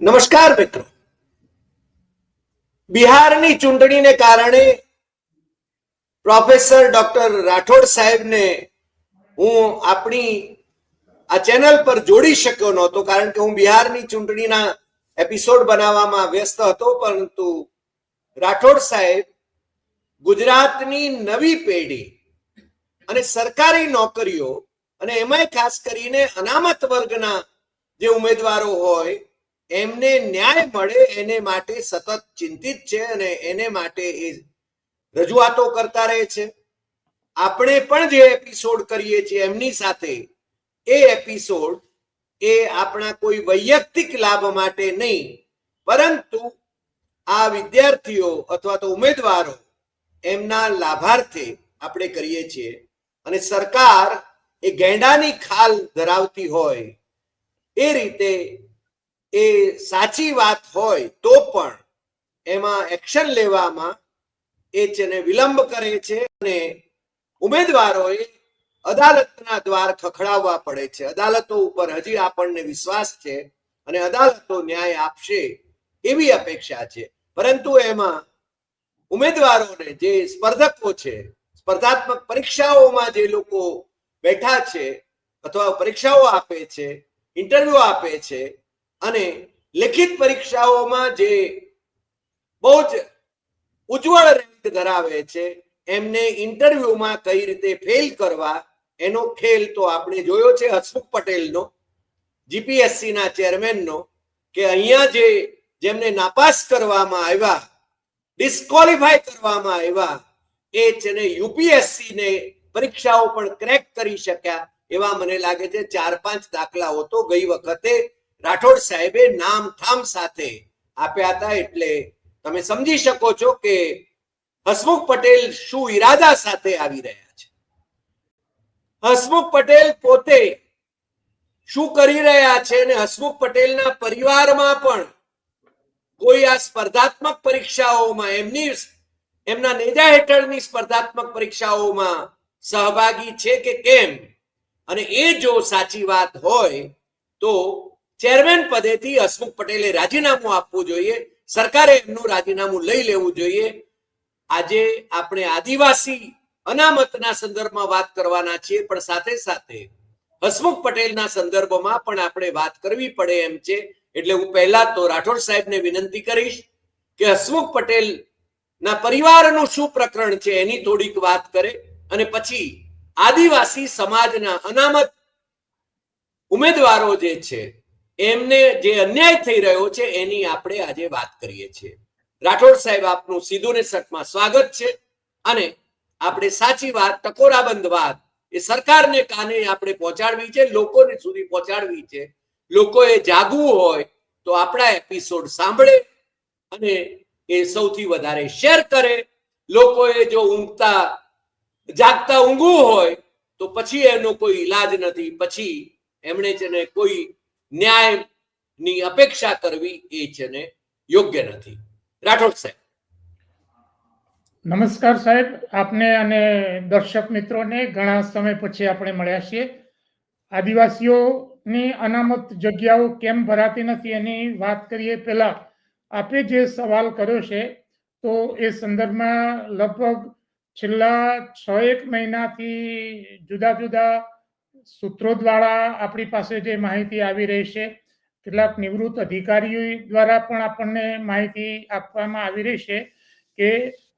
નમસ્કાર મિત્રો. બિહારની ચૂંટણીને કારણે પ્રોફેસર ડોક્ટર રાઠોડ સાહેબને હું આપણી આ ચેનલ પર જોડી શક્યો નહોતો કારણ કે હું બિહારની ચૂંટણીના એપિસોડ બનાવવામાં વ્યસ્ત હતો, પરંતુ રાઠોડ સાહેબ ગુજરાતની નવી પેઢી અને સરકારી નોકરીઓ અને એમાંય ખાસ કરીને અનામત વર્ગના જે ઉમેદવારો હોય એમને ન્યાય મળે એને માટે સતત ચિંતિત છે અને એને માટે એ રજૂઆતો કરતા રહે છે. આપણે પણ જે એપિસોડ કરીએ છીએ એમની સાથે, એ એપિસોડ એ આપણા કોઈ વૈયક્તિક લાભ માટે નહીં, પરંતુ આ વિદ્યાર્થીઓ અથવા તો ઉમેદવારો એમના લાભાર્થે આપણે કરીએ છીએ. અને સરકાર એ ગેંડાની ખાલ ધરાવતી હોય, એ રીતે એ સાચી વાત હોય તો પણ એમાં એક્શન લેવામાં એ છે વિલંબ કરે છે અને ઉમેદવારોએ અદાલતના દ્વાર ખખડાવવા પડે છે. અદાલતો ઉપર હજી આપણને વિશ્વાસ છે અને અદાલતો ન્યાય આપશે એવી અપેક્ષા છે. પરંતુ એમાં ઉમેદવારોને જે સ્પર્ધકો છે, સ્પર્ધાત્મક પરીક્ષાઓમાં જે લોકો બેઠા છે અથવા પરીક્ષાઓ આપે છે, ઇન્ટરવ્યુ આપે છે અને લેખિત પરીક્ષાઓમાં જે બહુ જ ઉજ્જવળ રેન્ક ધરાવે છે, એમને ઇન્ટરવ્યુમાં કઈ રીતે ફેલ કરવા, એનો ખેલ તો આપણે જોયો છે હસમુખ પટેલનો જીપીએસસી ના ચેરમેનનો, કે અહીંયા જે જેમને નાપાસ કરવામાં આવ્યા ડિસ્કોલિફાય કરવામાં આવ્યા, એ છે ને યુપીએસસી ને પરીક્ષાઓ પણ ક્રેક કરી શક્યા, એવા મને લાગે છે ચાર પાંચ દાખલાઓ તો ગઈ વખતે રાઠોડ સાહેબે નામ ઠામ સાથે આપ્યા હતા એટલે તમે સમજી શકો છો કે હસમુખ પટેલ શું ઈરાદા સાથે આવી રહ્યા છે. હસમુખ પટેલ પોતે શું કરી રહ્યા છે અને હસમુખ પટેલના પરિવારમાં પણ કોઈ આ સ્પર્ધાત્મક પરીક્ષાઓમાં એમની એમના નેજા હેઠળની સ્પર્ધાત્મક પરીક્ષાઓમાં સહભાગી છે કે કેમ? અને એ જો સાચી વાત હોય તો ચેરમેન પદેથી હસમુખ પટેલે રાજીનામું આપવું જોઈએ. સરકારે એમનું રાજીનામું લઈ લેવું જોઈએ. આજે આપણે આદિવાસી અનામતના સંદર્ભમાં વાત કરવાના છીએ, પણ સાથે સાથે હસમુખ પટેલના સંદર્ભમાં પણ આપણે વાત કરવી પડે એમ છે. એટલે હું પહેલા તો રાઠોડ સાહેબને વિનંતી કરીશ કે હસમુખ પટેલ ના પરિવારનું શું પ્રકરણ છે એની થોડીક વાત કરે. અને પછી આદિવાસી સમાજના અનામત ઉમેદવારો જે છે એમને જે અન્યાય થઈ રહ્યો છે, એની આપણે આજે વાત કરીએ છીએ. રાઠોડ સાહેબ, આપનું સીધું ને સટમાં સ્વાગત છે. અને આપણે સાચી વાત, ટકોરાબંધ વાત, એ સરકારને કાને આપણે પહોંચાડવી છે? લોકોને સુધી પહોંચાડવી છે? લોકોએ જાગવું હોય, તો આપણા એપિસોડ સાંભળે અને એ સૌથી વધારે શેર કરે. લોકોએ જો ઊંઘતા, જાગતા ઊંઘવું હોય, તો પછી એનો કોઈ ઈલાજ નથી. પછી એમણે છે ને કોઈ ન્યાયની અપેક્ષા કરવી એ છે ને યોગ્ય નથી. રાઠોડ સાહેબ. નમસ્કાર સાહેબ, આપને અને દર્શક મિત્રોને ઘણા સમય પછી આપણે મળ્યા છીએ. આદિવાસીઓની અનામત જગ્યાઓ કેમ ભરાતી નથી એની વાત કરીએ પહેલા. આપે જે સવાલ કર્યો છે, તો એ સંદર્ભમાં લગભગ છેલ્લા છ એક મહિનાથી જુદા જુદા સૂત્રો દ્વારા આપણી પાસે જે માહિતી આવી રહી છે, કેટલાક નિવૃત્ત અધિકારીઓ દ્વારા પણ આપણને માહિતી આપવામાં આવી રહી છે કે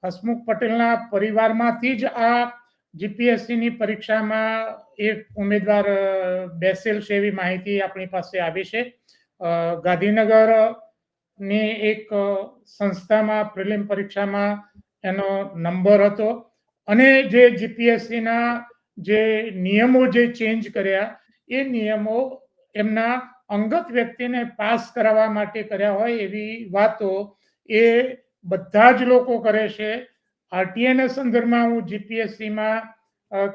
હસમુખ પટેલના પરિવારમાંથી જ આ જીપીએસસીની પરીક્ષામાં એક ઉમેદવાર બેસેલ છે એવી માહિતી આપણી પાસે આવી છે. ગાંધીનગરની એક સંસ્થામાં પ્રિલિમ પરીક્ષામાં એનો નંબર હતો અને જે જીપીએસસી ના જે નિયમો જે ચેન્જ કર્યા, એ નિયમો એમના અંગત વ્યક્તિને પાસ કરાવવા માટે કર્યા હોય એવી વાતો એ બધા જ લોકો કરે છે. આરટીએના સંદર્ભમાં હું જીપીએસસીમાં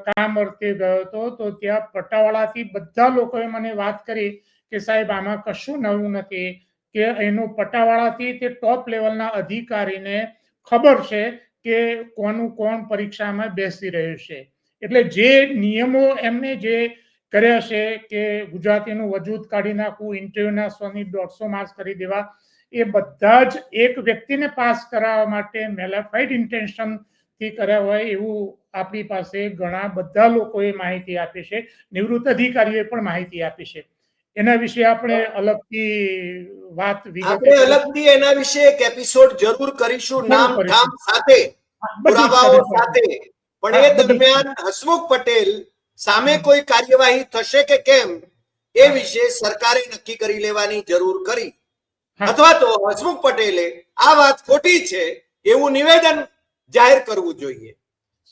કામ અર્થે ગયો હતો, તો ત્યાં પટાવાળાથી બધા લોકોએ મને વાત કરી કે સાહેબ, આમાં કશું નવું નથી કે એનો પટાવાળાથી તે ટોપ લેવલના અધિકારીને ખબર છે કે કોનું કોણ પરીક્ષામાં બેસી રહ્યું છે. એટલે જે નિયમો એમને જે કર્યા છે કે ગુજરાતીનું વજૂદ કાઢી નાખવું ઇન્ટરવ્યુના સોની દોઢસો માર્ક્સ કરી દેવા એ બધા જ એક વ્યક્તિને પાસ કરાવવા માટે મેલાફાઈડ ઇન્ટેન્શનથી કર્યા હોય એવું આપણી પાસે ઘણા બધા લોકોએ માહિતી આપી છે નિવૃત્ત અધિકારીઓએ પણ માહિતી આપી છે એના વિશે આપણે અલગથી વાત આપણે. અલગથી એના વિશે એક એપિસોડ જરૂર કરીશું નામ કરીશું. સાથે પુરાવાઓ સાથે. પણ એ દરમિયાન હસમુખ પટેલ સામે કોઈ કાર્યવાહી થશે કે કેમ એ વિશે સરકારે નક્કી કરી લેવાની જરૂર કરી. અથવા તો હસમુખ પટેલે આ વાત ખોટી છે એવું નિવેદન જાહેર કરવું જોઈએ.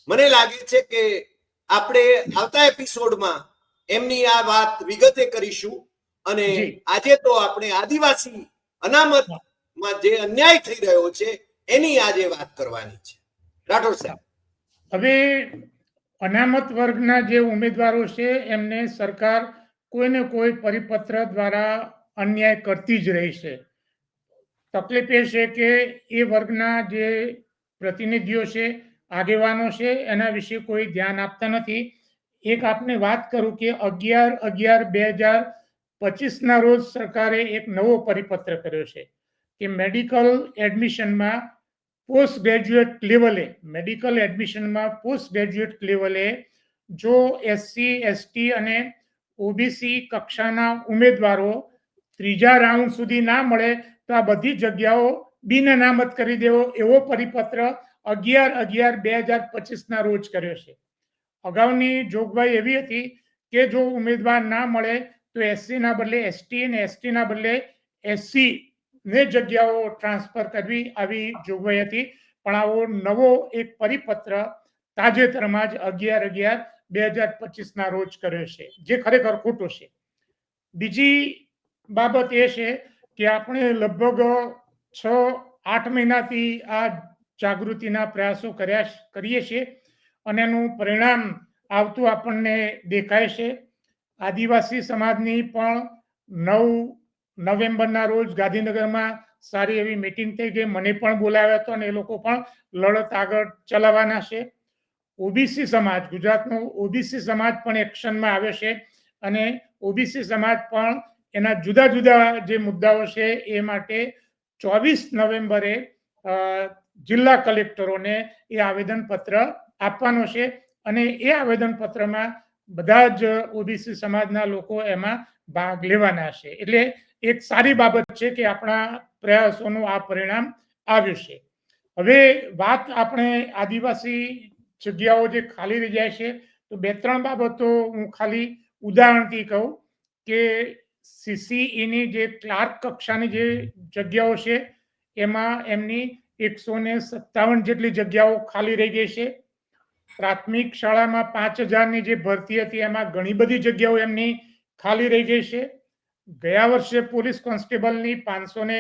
મને લાગે છે કે આપણે આવતા એપિસોડમાં એમની આ વાત વિગતે કરીશું અને આજે તો આપણે આદિવાસી અનામતમાં જે અન્યાય થઈ રહ્યો છે એની આજે વાત કરવાની છે. રાઠોડ સાહેબ. હવે અનામત વર્ગના જે ઉમેદવારો છે, એમને સરકાર કોઈને કોઈ પરિપત્ર દ્વારા અન્યાય કરતી જ રહી છે. તકલીફ એ છે કે એ વર્ગના જે પ્રતિનિધિઓ છે, આગેવાનો છે, એના વિશે કોઈ ધ્યાન આપતા નથી. એક આપને વાત કરું કે અગિયાર અગિયાર બે હજાર પચીસના રોજ સરકારે એક નવો પરિપત્ર કર્યો છે કે મેડિકલ એડમિશનમાં પોસ્ટ ગ્રેજ્યુએટ લેવલે મેડિકલ એડમિશનમાં પોસ્ટ ગ્રેજ્યુએટ લેવલે જો એસસી એસટી અને ઓબીસી કક્ષાના ઉમેદવારો ત્રીજા રાઉન્ડ સુધી ના મળે, તો આ બધી જગ્યાઓ બિન અનામત કરી દેવો, એવો પરિપત્ર અગિયાર અગિયાર બે હજાર પચીસના રોજ કર્યો છે. અગાઉની જોગવાઈ એવી હતી કે જો ઉમેદવાર ના મળે, તો એસસીના બદલે એસટી અને એસટીના બદલે એસસી ને જગ્યાઓ ટ્રાન્સફર કરવી આવી જોગવાઈ હતી પણ આવો નવો એક પરિપત્ર તાજેતરમાં જ અગિયાર અગિયાર બે હજાર પચીસ ના રોજ કર્યો છે, જે ખરેખર ખોટો છે. બીજી બાબત એ છે કે આપણે લગભગ છ, આઠ મહિનાથી આ જાગૃતિના પ્રયાસો કર્યા કરીએ છીએ અને એનું પરિણામ આવતું આપણને દેખાય છે. આદિવાસી સમાજની પણ નવ નવેમ્બરના રોજ ગાંધીનગરમાં સારી એવી મિટિંગ થઈ ગઈ મને પણ બોલાવ્યા હતો અને એ લોકો પણ લડત આગળ ચલાવવાના છે. ઓબીસી સમાજ, ગુજરાતનો ઓબીસી સમાજ પણ એક્શનમાં આવ્યો છે અને ઓબીસી સમાજ પણ એના જુદા જુદા જે મુદ્દાઓ છે એ માટે ચોવીસ નવેમ્બરે જિલ્લા કલેક્ટરોને એ આવેદનપત્ર આપવાનો છે અને એ આવેદનપત્રમાં બધા જ ઓબીસી સમાજના લોકો એમાં ભાગ લેવાના છે. એટલે એક સારી બાબત છે કે આપણા પ્રયાસોનું આ પરિણામ આવ્યું છે. હવે વાત આપણે આદિવાસી જગ્યાઓ જે ખાલી રહી જાય છે, તો બે ત્રણ બાબતો હું ખાલી ઉદાહરણથી કહું કે સીસીઈની જે ક્લાર્ક કક્ષાની જે જગ્યાઓ છે, એમાં એમની એકસો ને સત્તાવન જેટલી જગ્યાઓ ખાલી રહી ગઈ છે. પ્રાથમિક શાળામાં પાંચ હજારની જે ભરતી હતી, એમાં ઘણી બધી જગ્યાઓ એમની ખાલી રહી ગઈ છે. ગયા વર્ષે પોલીસ કોન્સ્ટેબલની પાંચસો ને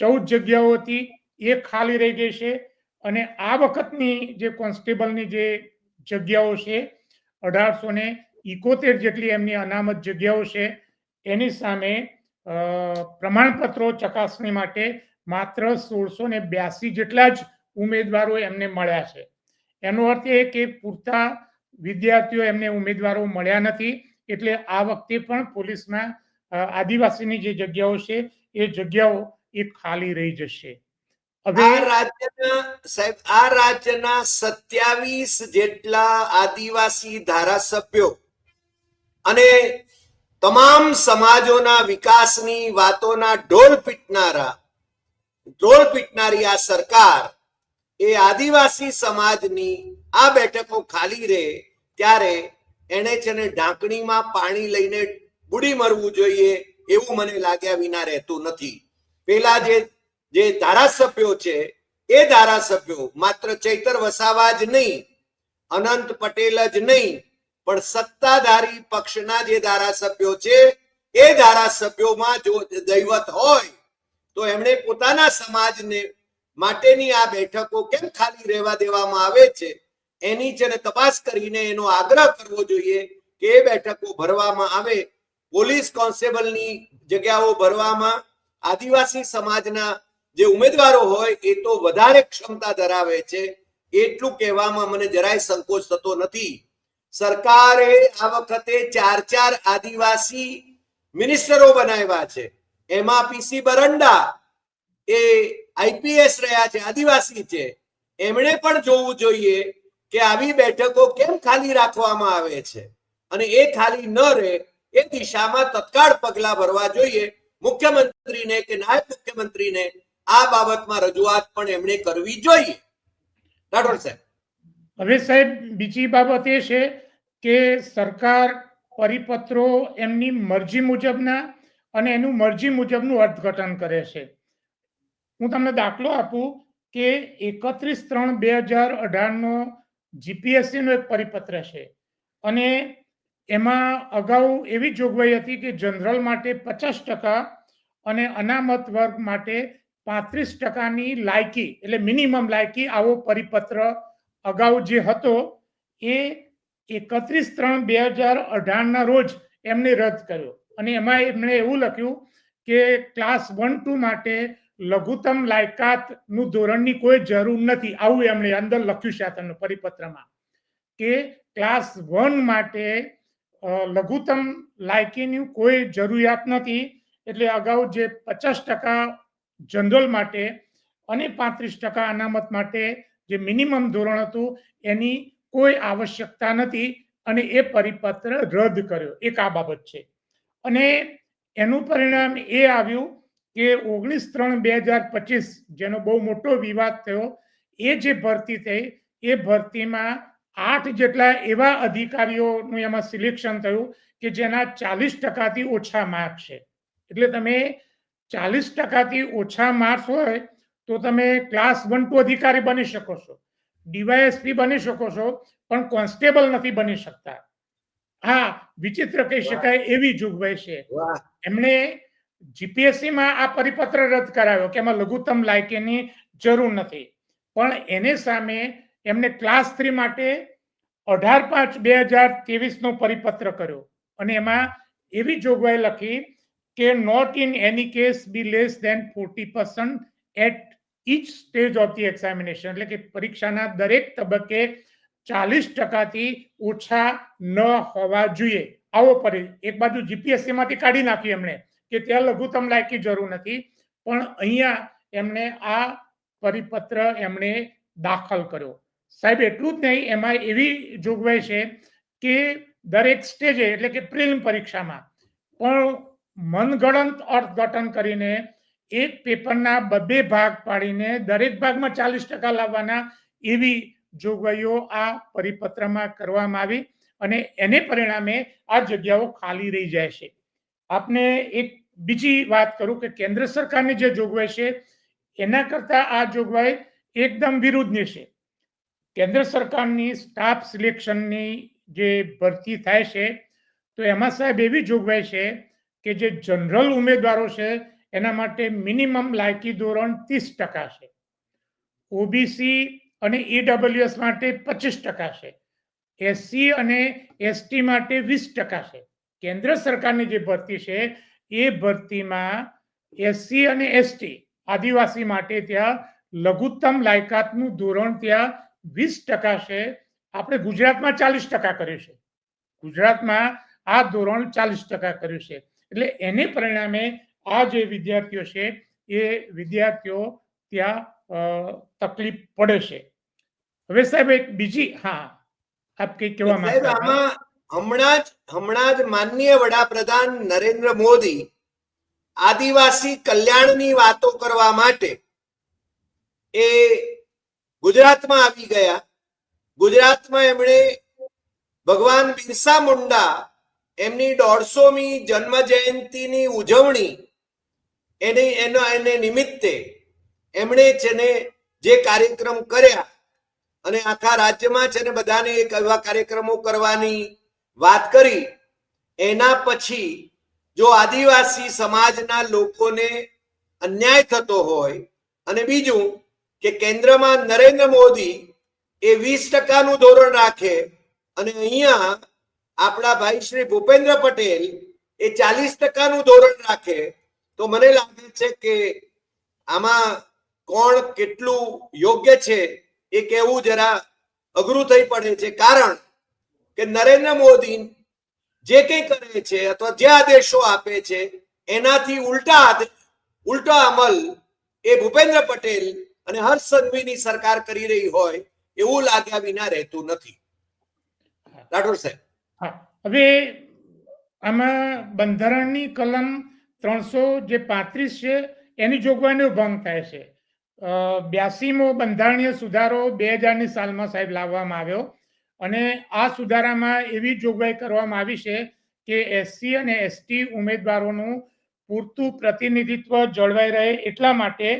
ચૌદ જગ્યાઓ હતી, એ ખાલી રહી ગઈ છે. અને આ વખતની જે કોન્સ્ટેબલની જે જગ્યાઓ છે અઢારસો ને ઇકોતેર જેટલી એમની અનામત જગ્યાઓ છે, એની સામે પ્રમાણપત્રો ચકાસણી માટે માત્ર સોળસો ને બ્યાસી જેટલા જ ઉમેદવારો એમને મળ્યા છે. એનો અર્થ એ કે પૂરતા વિદ્યાર્થીઓ એમને ઉમેદવારો મળ્યા નથી, એટલે આ વખતે પણ પોલીસના આદિવાસીની જે જગ્યાઓ છે, એ જગ્યાઓ એ ખાલી રહી જશે. આ રાજ્યના સત્યાવીસ જેટલા આદિવાસી ધારાસભ્યો અને તમામ સમાજોના વિકાસની વાતોના ઢોલ પીટનારા, ઢોલ પીટનારી આ સરકાર એ આદિવાસી સમાજની આ બેઠકો ખાલી રહે ત્યારે એને છે ને ઢાંકણીમાં પાણી લઈને બુડી મરવું જોઈએ એવું મને લાગ્યા વિના રહેતું નથી. પેલા જે જે ધારાસભ્યો છે, એ ધારાસભ્યો માત્ર ચૈતર વસાવા જ નહીં, અનંત પટેલ જ નહીં, પણ સત્તાધારી પક્ષના જે ધારાસભ્યો છે, એ ધારાસભ્યોમાં જો દૈવત હોય, તો એમણે પોતાના સમાજને માટેની આ બેઠકો કેમ ખાલી રહેવા દેવામાં આવે છે, એની જેને તપાસ કરીને એનો આગ્રહ કરવો જોઈએ કે એ બેઠકો ભરવામાં આવે પોલીસ કોન્સ્ટેબલની જગ્યાઓ ભરવામાં આદિવાસી સમાજના જે ઉમેદવારો હોય એ તો વધારે ક્ષમતા ધરાવે છે. એટલું કહેવામાં મને જરાય સંકોચ થતો નથી. સરકારે આ વખતે ચાર ચાર આદિવાસી મિનિસ્ટરો બનાવ્યા છે. એમાં પીસી બરંડા એ આઈપીએસ રહ્યા છે, આદિવાસી છે. એમણે પણ જોવું જોઈએ કે આવી બેઠકો કેમ ખાલી રાખવામાં આવે છે? અને એ ખાલી ન રહે એ દિશામાં તત્કાળ પગલા ભરવા જોઈએ. મુખ્યમંત્રીને કે નાયબ મુખ્યમંત્રીને આ બાબતમાં રજૂઆત પણ એમણે કરવી જોઈએ. રાઠોડ સાહેબ. હવે સાહેબ, બીજી બાબત એ છે કે સરકાર પરિપત્રો એમની મરજી મુજબના અને એનું મરજી મુજબનું અર્થઘટન કરે છે. હું તમને દાખલો આપું કે એકત્રીસ ત્રણ બે હજાર અઢારનો જીપીએસસી નો એક પરિપત્ર છે. અને એમાં અગાઉ એવી જોગવાઈ હતી કે જનરલ માટે પચાસ ટકા અને અનામત વર્ગ માટે પાંત્રીસ ટકાની લાયકી, એટલે મિનિમમ લાયકી આવો પરિપત્ર અગાઉ જે હતો, એ એકત્રીસ ત્રણ બે હજાર અઢારના રોજ એમને રદ કર્યો. અને એમાં એમણે એવું લખ્યું કે ક્લાસ વન ટુ માટે લઘુત્તમ લાયકાતનું ધોરણની કોઈ જરૂર નથી. આવું એમણે અંદર લખ્યું આ પરિપત્રમાં કે ક્લાસ વન માટે લઘુત્તમ લાયકીની કોઈ જરૂરિયાત નથી. એટલે અગાઉ જે પચાસ ટકા જનરલ માટે અને પાંત્રીસ ટકા અનામત માટે જે મિનિમમ ધોરણ હતું, એની કોઈ આવશ્યકતા નથી અને એ પરિપત્ર રદ કર્યો. એક આ બાબત છે. અને એનું પરિણામ એ આવ્યું કે ઓગણીસ ત્રણ બે હજાર પચીસ, જેનો બહુ મોટો વિવાદ થયો, એ જે ભરતી થઈ, એ ભરતીમાં આઠ જેટલા એવા અધિકારીઓનું એમાં સિલેક્શન થયું કે જેના ચાલીસ ટકાથી ઓછા માર્ક છે. એટલે તમે ચાલીસ ટકાથી ઓછા માર્ક્સ હોય તો તમે ક્લાસ વન ટુ અધિકારી બની શકો છો. ડીવાયએસપી બની શકો છો પણ કોન્સ્ટેબલ નથી બની શકતા. હા વિચિત્ર કહી શકાય એવી જોગવાઈ છે. એમણે જીપીએસસીમાં આ પરિપત્ર રદ કરાવ્યો કે એમાં લઘુત્તમ લાયકીની જરૂર નથી. પણ એને સામે એમને ક્લાસ થ્રી માટે અઢાર પાંચ બે હજાર ત્રેવીસ નો પરિપત્ર કર્યો. અને એમાં એવી જોગવાઈ લખી કે not in any case be less than forty percent at each stage of the examination એટલે કે પરીક્ષાના દરેક તબક્કે ચાલીસ ટકાથી ઓછા ન હોવા જોઈએ. આવો પરી, એક બાજુ જીપીએસસી માંથી કાઢી નાખ્યું એમણે કે ત્યાં લઘુત્તમ લાયકી જરૂર નથી, પણ અહીંયા એમણે આ પરિપત્ર એમણે દાખલ કર્યો. સાહેબ, એટલું જ નહીં એમાં એવી જોગવાઈ છે કે દરેક સ્ટેજે, એટલે કે પ્રિલિમ પરીક્ષામાં, પણ મનગણંત અર્થઘટન કરીને એક પેપરના બબે ભાગ પાડીને દરેક ભાગમાં ચાલીસ ટકા લાવવાના એવી જોગવાઈઓ આ પરિપત્રમાં કરવામાં આવી અને એને પરિણામે આ જગ્યાઓ ખાલી રહી જાય છે. આપને એક બીજી વાત કરું કે કેન્દ્ર સરકારની જે જોગવાઈ છે, એના કરતા આ જોગવાઈ એકદમ વિરુદ્ધની છે. કેન્દ્ર સરકારની સ્ટાફ સિલેક્શનની જે ભરતી થાય છે, તો એમાં સાહેબ એવી જોગવાઈ છે કે જે જનરલ ઉમેદવારો છે, એના માટે મિનિમમ લાયકી ધોરણ ત્રીસ ટકા છે. ઓબીસી અને ઈડબ્લ્યુએસ માટે પચીસ ટકા છે. એસસી અને એસટી માટે વીસ ટકા છે. કેન્દ્ર સરકારની જે ભરતી છે, એ ભરતીમાં એસસી અને એસટી આદિવાસી માટે ત્યાં લઘુત્તમ લાયકાતનું ધોરણ ત્યાં વીસ ટકા છે આપણે ગુજરાતમાં ચાલીસ ટકા કર્યું છે. ગુજરાતમાં આ ધોરણ ચાલીસ ટકા કર્યું છે. એટલે એને પરિણામે આ જે વિદ્યાર્થીઓ છે એ વિદ્યાર્થીઓ ત્યાં તકલીફ પડે છે. હવે સાહેબ એક બીજી હા આપ કઈ કહેવા માંગતા હમણાં જ હમણાં જ માનનીય વડાપ્રધાન નરેન્દ્ર મોદી આદિવાસી કલ્યાણની વાતો કરવા માટે એ ગુજરાતમાં આવી ગયા. ગુજરાતમાં એમણે ભગવાન બિરસા મુંડા, એમની દોઢસોમી જન્મ જયંતિની ઉજવણી, એને એનો, એને નિમિત્તે એમણે છે ને જે કાર્યક્રમ કર્યા અને આખા રાજ્યમાં છે ને બધાને એક એવા કાર્યક્રમો કરવાની વાત કરી, એના પછી જો આદિવાસી સમાજના લોકોને અન્યાય થતો હોય અને બીજું કે કેન્દ્રમાં નરેન્દ્ર મોદી એ વીસ ટકાનું ધોરણ રાખે અને અહીંયા આપણા ભાઈ શ્રી ભૂપેન્દ્ર પટેલ એ ચાલીસ ટકાનું ધોરણ રાખે, તો મને લાગે છે કે આમાં કોણ કેટલું યોગ્ય છે એ કહેવું જરા અઘરું થઈ પડે છે. કારણ કે નરેન્દ્ર મોદી જે કંઈ કરે છે અથવા જે આદેશો આપે છે, એનાથી ઉલટા ઉલટો અમલ એ ભૂપેન્દ્ર પટેલ અને હર્ષ સંઘવીની સરકાર કરી રહી હોય એવું લાગ્યા વિના રહેતું નથી. રાઠોડ સાહેબ. હવે આમાં બંધારણની કલમ ત્રણસો જે પાંત્રીસ છે, એની જોગવાઈનો ભંગ થાય છે. બ્યાસીમો બંધારણીય સુધારો બે હજારની સાલમાં સાહેબ લાવવામાં આવ્યો અને આ સુધારામાં એવી જોગવાઈ કરવામાં આવી છે કે એસસી અને એસટી ઉમેદવારોનું પૂરતું પ્રતિનિધિત્વ જળવાઈ રહે એટલા માટે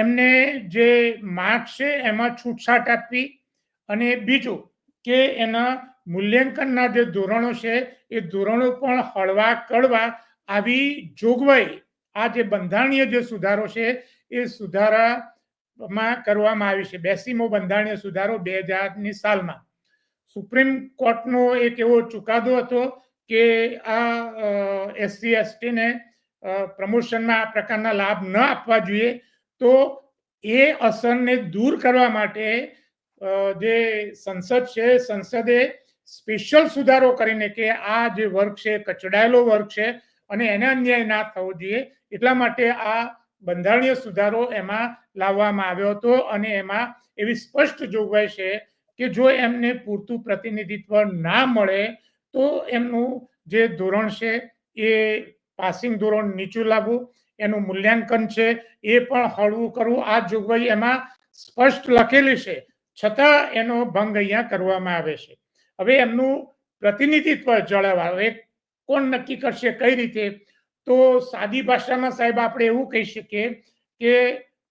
એમને જે માર્ક છે એમાં છૂટછાટ આપવી અને બીજું કે એના મૂલ્યાંકનના જે ધોરણો છે એ ધોરણો પણ હળવા કડવા આવી જોગવાઈ. આ જે બંધારણીય જે સુધારો છે એ સુધારામાં કરવામાં આવી છે. બેસીમો બંધારણીય સુધારો બે હજારની સાલમાં. સુપ્રીમ કોર્ટનો એક એવો ચુકાદો હતો કે આ એસસી, એસટીને પ્રમોશનમાં આ પ્રકારના લાભ ન આપવા જોઈએ. તો એ અસરને દૂર કરવા માટે જે સંસદ છે, સંસદે સ્પેશિયલ સુધારો કરીને કે આ જે વર્ગ છે, કચડાયેલો વર્ગ છે અને એને અન્યાય ના થવો જોઈએ, એટલા માટે આ બંધારણીય સુધારો એમાં લાવવામાં આવ્યો હતો અને એમાં એવી સ્પષ્ટ જોગવાઈ છે કે જો એમને પૂરતું પ્રતિનિધિત્વ ના મળે, તો એમનું જે ધોરણ છે એ પાસિંગ ધોરણ નીચું લાવવું એનું મૂલ્યાંકન છે, એ પણ હળવું કરવું. આ જોગવાઈ એમાં સ્પષ્ટ લખેલી છે. છતાં એનો ભંગ અહીંયા કરવામાં આવે છે. હવે એમનું પ્રતિનિધિત્વ જળવાય. એ કોણ નક્કી કરશે, કઈ રીતે? તો સાદી ભાષામાં સાહેબ આપણે એવું કહી શકીએ કે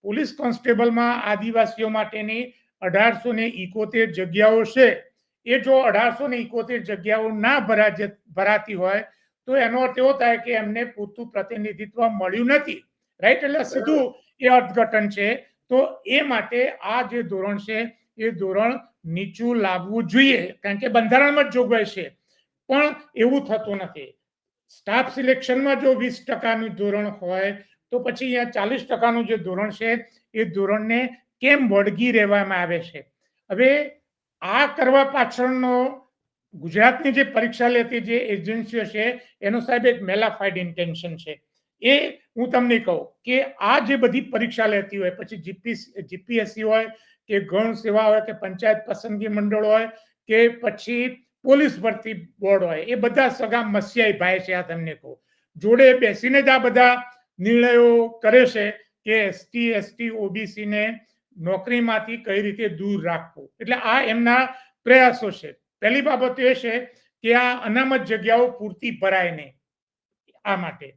પોલીસ કોન્સ્ટેબલમાં આદિવાસીઓ માટેની અઢારસો ને ઇકોતેર જગ્યાઓ છે. એ જો અઢારસો ને ઇકોતેર જગ્યાઓ ના ભરા ભરાતી હોય તો એનો અર્થ એવો થાય કે એમને પૂરતું પ્રતિનિધિત્વ મળ્યું નથી. રાઈટ એટલે સીધું એ અર્થઘટન છે. તો એ માટે આ જે ધોરણ છે એ ધોરણ નીચું લાવવું જોઈએ. કારણ કે બંધારણમાં જ જોગવાઈ છે. પણ એવું થતું નથી. સ્ટાફ સિલેક્શનમાં જો વીસ ટકાનું ધોરણ હોય તો પછી અહીંયા ચાલીસ ટકાનું જે ધોરણ છે એ ધોરણને કેમ વળગી રહેવામાં આવે છે? હવે આ કરવા પાછળનો ગુજરાતની જે પરીક્ષા લેતી જે એજન્સીઓ છે, એનો સાહેબ એક મેલાફાઈડ ઇન્ટેન્શન છે. એ હું તમને કહું કે આ જે બધી પરીક્ષા લેતી હોય, પછી જીપી જીપીએસસી હોય, કે ગૌણ સેવા હોય, કે પંચાયત પસંદગી મંડળ હોય, કે પછી પોલીસ ભરતી બોર્ડ હોય, એ બધા સગા મસિયાઈ ભાઈ છે આ તમને કહું. જોડે બેસીને જ આ બધા નિર્ણયો કરે છે કે એસટી એસટી, ઓબીસી ને નોકરીમાંથી કઈ રીતે દૂર રાખવું. એટલે આ એમના પ્રયાસો છે. પહેલી બાબત એ છે કે આ અનામત જગ્યાઓ પૂરતી ભરાય નહીં આ માટે.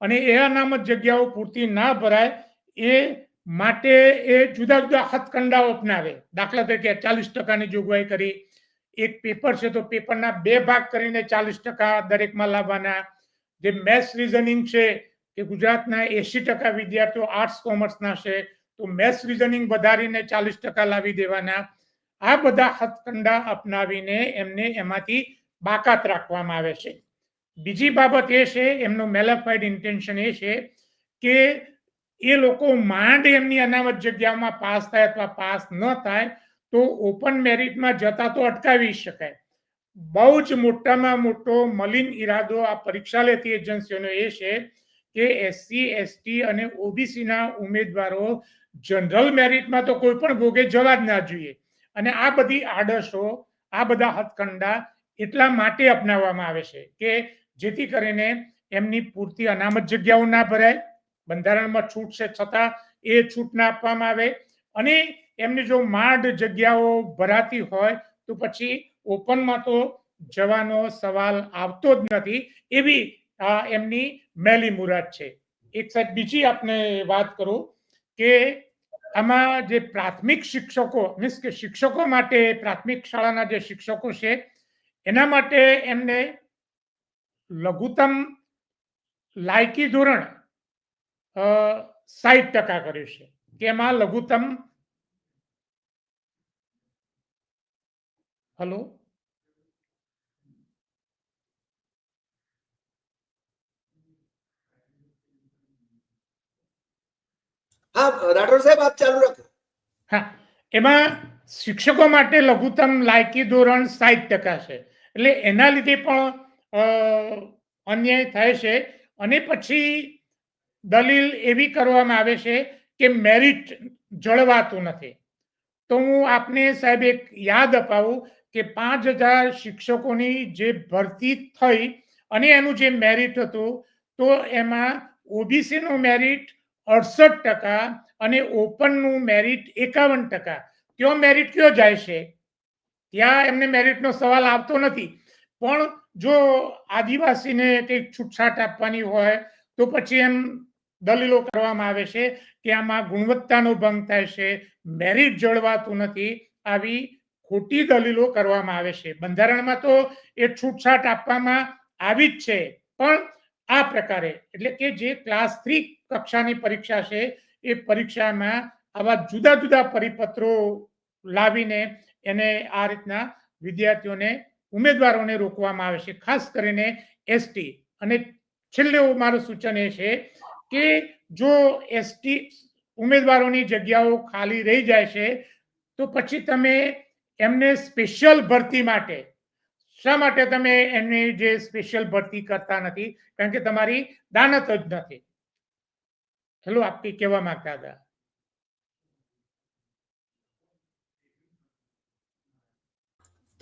અને એ અનામત જગ્યાઓ પૂરતી ના ભરાય એ માટે એ જુદા જુદા હથકંડાઓ અપનાવે. દાખલા તરીકે ચાલીસ ટકાની જોગવાઈ કરી, એક પેપર છે તો પેપરના બે ભાગ કરીને ચાલીસ ટકા દરેકમાં લાવવાના. જે મેથ્સ રિઝનિંગ છે કે ગુજરાતના એસી ટકા વિદ્યાર્થીઓ આર્ટ્સ કોમર્સના છે, તો મેથ્સ રિઝનિંગ વધારીને ચાલીસ ટકા લાવી દેવાના. આ બધા હથકંડા અપનાવીને એમને એમાંથી બાકાત રાખવામાં આવે છે. બીજી બાબત એ છે, એમનું મેલાફાઈડ ઇન્ટેન્શન એ છે કે એ લોકો માંડ એમની અનામત જગ્યામાં પાસ થાય અથવા પાસ ન થાય તો ઓપન મેરિટમાં જતા તો અટકાવી શકાય. બહુ જ મોટામાં મોટો મલિન ઈરાદો આ પરીક્ષા લેતી એજન્સીઓનો એ છે કે એસસી એસટી અને ઓબીસીના ઉમેદવારો જનરલ મેરિટમાં તો કોઈ પણ ભોગે જવા જ ના જોઈએ. અને આ બધી આદર્શો આ બધા હથકંડા એટલા માટે અપનાવવામાં આવે છે કે જેથી કરીને એમની પૂરતી અનામત જગ્યાઓ ના ભરાય, બંધારણમાં છૂટ છે છતાં એ છૂટ ના આપવામાં આવે અને એમની જો માંડ જગ્યાઓ ભરાતી હોય તો પછી ઓપનમાં તો જવાનો સવાલ આવતો જ નથી એવી એમની મેલી મુરાદ છે. એક સાઈડ બીજી આપને વાત કરું કે આમાં જે પ્રાથમિક શિક્ષકો મીન્સ કે શિક્ષકો માટે પ્રાથમિક શાળાના જે શિક્ષકો છે, એના માટે એમને લઘુત્તમ લાયકી ધોરણ સાહીઠ ટકા કર્યું છે. કે એમાં લઘુત્તમ, હલો? હા, રાઠોડ સાહેબ, આપ ચાલુ રાખો. હા, એમાં શિક્ષકો માટે લઘુત્તમ લાયકી ધોરણ સાહીઠ ટકા છે. એટલે એના લીધે પણ અન્યાય થાય છે. અને પછી દલીલ એવી કરવામાં આવે છે કે મેરિટ જળવાતું નથી. તો હું આપને સાહેબ એક યાદ અપાવું કે પાંચ હજાર શિક્ષકોની જે ભરતી થઈ અને એનું જે મેરિટ હતું, તો એમાં ઓબીસીનું મેરિટ અડસઠ ટકા અને ઓપનનું મેરિટ એકાવન ટકા. કયો મેરિટ કયો જાય છે? ત્યાં એમને મેરિટનો સવાલ આવતો નથી. પણ જો આદિવાસીને કંઈક છૂટછાટ આપવાની હોય, તો પછી એમ દલીલો કરવામાં આવે છે કે આમાં ગુણવત્તાનો ભંગ થાય છે મેરિટ જળવાતું નથી, આવી ખોટી દલીલો કરવામાં આવે છે. બંધારણમાં તો એ છૂટછાટ આપવામાં આવી જ છે. પણ આ પ્રકારે. એટલે કે જે ક્લાસ થ્રી કક્ષાની પરીક્ષા છે, એ પરીક્ષામાં આવા જુદા જુદા પરિપત્રો લાવીને એને આ રીતના વિદ્યાર્થીઓને, ઉમેદવારોને રોકવામાં આવે છે. ખાસ કરીને એસટી અને છેલ્લે મારું સૂચન એ છે કે જો એસટી ઉમેદવારોની જગ્યાઓ ખાલી રહી જાય છે, તો પછી તમે એમને સ્પેશિયલ ભરતી માટે શા માટે તમે એમની જે સ્પેશિયલ ભરતી કરતા નથી? કારણ કે તમારી દાનત જ નથી. હેલો આપી કહેવા માંગતા હતા?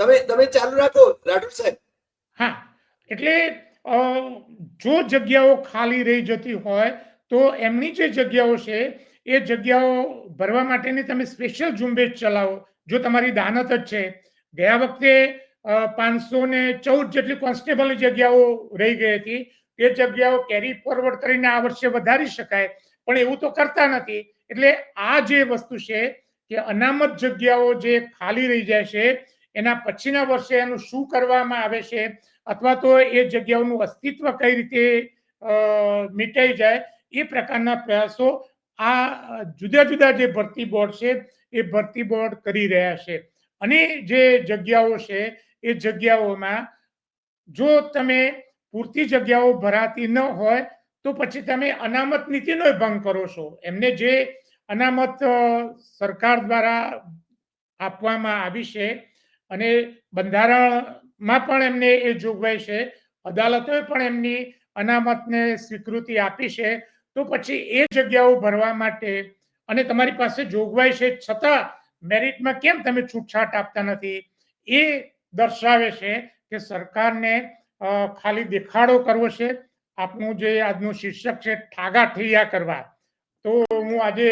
તમે તમે ચાલુ રાખો રાઠોડ સાહેબ. હા એટલે જો જગ્યાઓ ખાલી રહી જતી હોય તો એમની જે જગ્યાઓ છે એ જગ્યાઓ ભરવા માટેની તમે સ્પેશિયલ ઝુંબેશ ચલાવો જો તમારી દાનત જ છે. ગયા વખતે પાંચસો ને ચૌદ જેટલી કોન્સ્ટેબલની જગ્યાઓ રહી ગઈ હતી. તે જગ્યાઓ કેરી ફોરવર્ડ કરીને આ વર્ષે વધારી શકાય, પણ એવું તો કરતા નથી. એટલે આ જે વસ્તુ છે કે અનામત જગ્યાઓ જે ખાલી રહી જાય છે, એના પછીના વર્ષે એનું શું કરવામાં આવે છે, અથવા તો એ જગ્યાઓનું અસ્તિત્વ કઈ રીતે મીટાઈ મિટાઈ જાય, એ પ્રકારના પ્રયાસો આ જુદા જુદા જે ભરતી બોર્ડ છે, એ ભરતી બોર્ડ કરી રહ્યા છે. અને જે જગ્યાઓ છે એ જગ્યાઓમાં જો તમે પૂરતી જગ્યાઓ ભરાતી ન હોય, તો પછી તમે અનામત નીતિનો ભંગ કરો છો. એમને જે અનામત સરકાર દ્વારા આપવામાં આવી છે અને બંધારણમાં પણ એમને એ જોગવાઈ છે, અદાલતોએ પણ એમની અનામતને સ્વીકૃતિ આપી છે, તો પછી એ જગ્યાઓ ભરવા માટે અને તમારી પાસે જોગવાઈ છે છતાં મેરિટમાં કેમ તમે છૂટછાટ આપતા નથી? એ દર્શાવે છે કે સરકારને ખાલી દેખાડો કરવો છે. આપનું જે આજનું શીર્ષક છે, ઠાગા ઠૈયા કરવા. તો હું આજે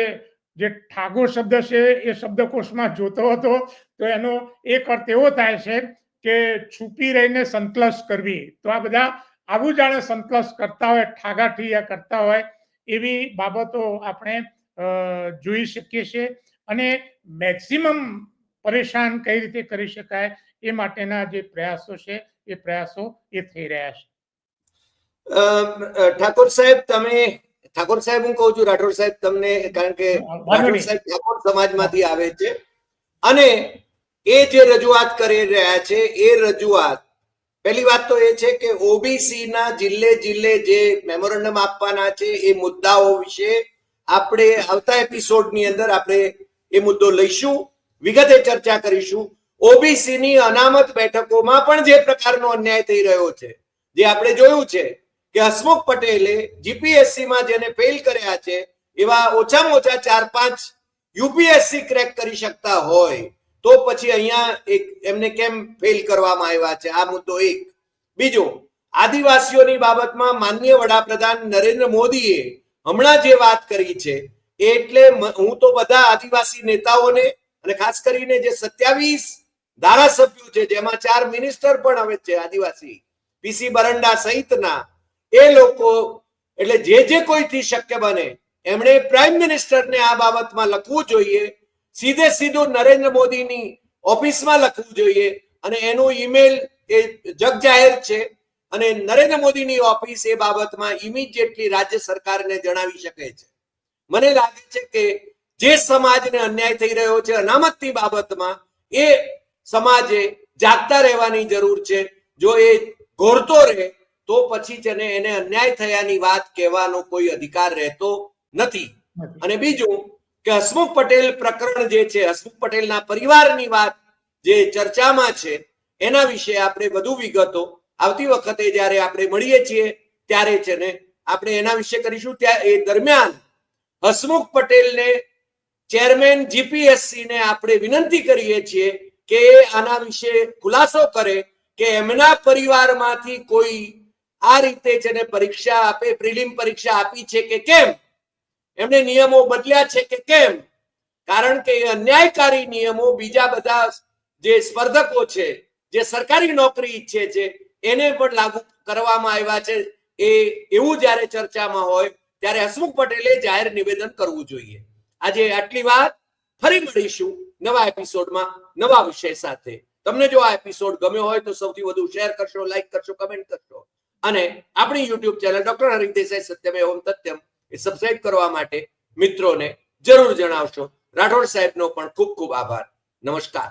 જે ઠાગો શબ્દ છે, એ શબ્દકોશમાં જોતો હતો, તો એનો એક અર્થ એવો થાય છે કે છુપી રહીને સંતલસ કરવી. તો આ બધા આવું જાણે સંતલસ કરતા હોય, ઠાગા ઠૈયા કરતા હોય, એવી બાબતો આપણે જોઈ શકીએ છીએ. અને મેક્સિમમ પરેશાન કઈ રીતે કરી શકાય એ માટેના જે પ્રયાસો છે એ પ્રયાસો એ થઈ રહ્યા છે. ઠાકોર સાહેબ તમે ઠાકોર સાહેબ હું કહું છું રાઠોડ સાહેબ તમને કારણ કે રાઠોડ સાહેબ ઠાકોર સમાજમાંથી આવે છે. અને એ જે રજૂઆત કરી રહ્યા છે એ રજૂઆત પહેલી વાત તો એ છે કે ઓબીસી ના જિલ્લે જિલ્લે જે મેમોરેન્ડમ આપવાના છે એ મુદ્દાઓ વિશે આપણે આવતા એપિસોડની અંદર આપણે એ મુદ્દો લઈશું. વિગતે ચર્ચા કરીશું. ઓબીસી ની અનામત બેઠકોમાં પણ જે પ્રકારનો અન્યાય થઈ રહ્યો છે, જે આપણે જોયું છે કે હસમુખ પટેલે જીપીએસસી માં જેને ફેલ કર્યા છે, એવા ઓછામાં ઓછા ચાર પાંચ યુપીએસસી ક્રેક કરી શકતા હોય, તો પછી અહીંયા એક એમને કેમ ફેલ કરવામાં આવ્યા છે? આ મુદ્દો એક. બીજો, આદિવાસીઓની બાબતમાં માનનીય વડાપ્રધાન નરેન્દ્ર મોદીએ હમણાં જે વાત કરી છે, એટલે હું તો બધા આદિવાસી નેતાઓને અને ખાસ કરીને જે સત્યાવીસ ધારાસભ્યો છે, જેમાં ચાર મિનિસ્ટર પણ હવે છે, આદિવાસી. પીસી બરંડા સહિતના. એ લોકો, એટલે જે જે કોઈથી શક્ય બને, એમણે પ્રાઇમ મિનિસ્ટરને આ બાબતમાં લખવું જોઈએ. સીધે સીધું નરેન્દ્ર મોદીની ઓફિસમાં લખવું જોઈએ. અને એનું ઈમેલ એ જગ જાહેર છે. અને નરેન્દ્ર મોદીની ઓફિસ એ બાબતમાં ઇમિડિયેટલી રાજ્ય સરકારને જણાવી શકે છે. મને લાગે છે કે જે સમાજને અન્યાય થઈ રહ્યો છે, અનામતની બાબતમાં એ સમાજે જાગતા રહેવાની જરૂર છે. જો એ ઘોરતો રહે તો પછી છે ને એને અન્યાય થયાની વાત કહેવાનો કોઈ અધિકાર રહેતો નથી. અને બીજું કે હસમુખ પટેલ પ્રકરણ જે છે હસમુખ પટેલના પરિવારની વાત જે ચર્ચામાં છે એના વિશે આપણે વધુ વિગતો આવતી વખતે જ્યારે આપણે મળીએ છીએ ત્યારે છે ને આપણે એના વિશે કરીશું. ત્યાં એ દરમિયાન હસમુખ પટેલને ચેરમેન જીપીએસસી ને આપણે વિનંતી કરીએ છીએ કે આના વિશે ખુલાસો કરે કે એમના પરિવારમાંથી કોઈ આ રીતે છે ને પરીક્ષા આપે, પ્રિલિમ પરીક્ષા આપી છે કે કેમ? એમને નિયમો બદલ્યા છે કે કેમ? કારણ કે અન્યાયકારી નિયમો બીજા બધા જે સ્પર્ધકો છે, જે સરકારી નોકરી ઈચ્છે છે, એને પણ લાગુ કરવામાં આવ્યા છે. એ એવું જ્યારે ચર્ચામાં હોય, ત્યારે હસમુખ પટેલે જાહેર નિવેદન કરવું જોઈએ. આજે આટલી વાત. ફરી મળીશું નવા એપિસોડમાં નવા વિષય સાથે. તમને જો આ એપિસોડ ગમ્યો હોય તો સૌથી વધુ શેર કરશો લાઈક કરશો કમેન્ટ કરશો. અને આપણી YouTube channel doctor Hari Desai Satyam એવમ તથ્યમ એ સબસ્ક્રાઇબ કરવા માટે મિત્રોને જરૂર જણાવશો. રાઠોડ સાહેબનો પણ ખૂબ ખૂબ આભાર. નમસ્કાર.